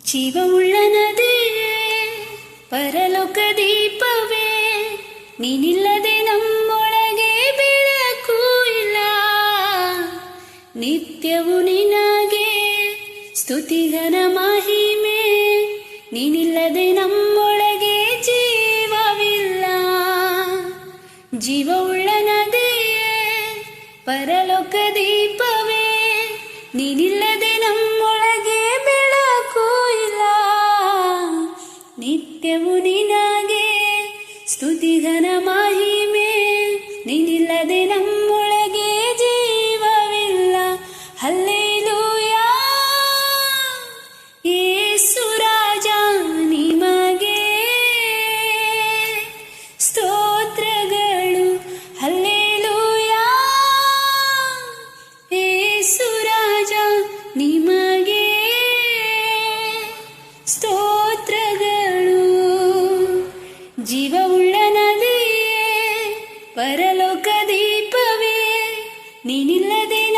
ಜೀವವುಳ್ಳನದೇ ಪರಲೋಕ ದೀಪವೇ, ನೀನಿಲ್ಲದೆ ನಮ್ಮೊಳಗೆ ಬೆಳಕು ಇಲ್ಲ. ನಿತ್ಯವು ನಿನಗೆ ಸ್ತುತಿಗನ ಮಹಿಮೆ, ನೀನಿಲ್ಲದೆ ನಮ್ಮೊಳಗೆ ಜೀವವಿಲ್ಲ. ಜೀವವುಳ್ಳನದೇ ಪರಲೋಕ ದೀಪವೇ, ನೀನಿಲ್ಲ സ്തുതിഘനമായി ನಿಲ್ಲದೆ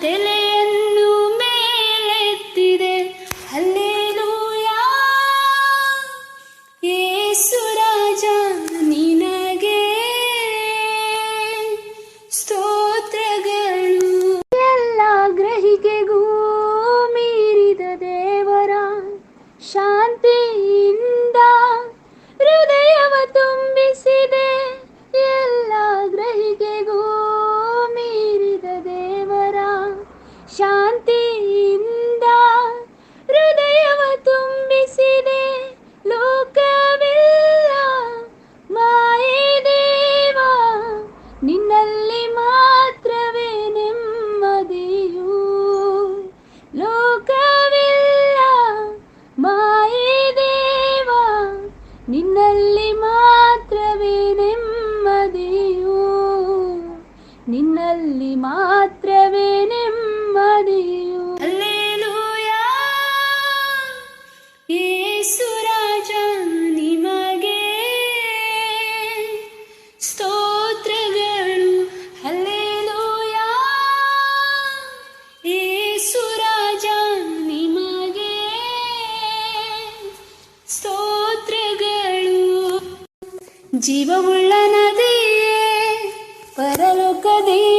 te ಮಾತ್ರವೇ ನೆಮ್ಮದಿಯು. ಸ್ತೋತ್ರಗಳು. ಸ್ತೋತ್ರಗಳು. ಜೀವವುಳ್ಳ ನದಿಯೇ ಪರಲೋಕದೇ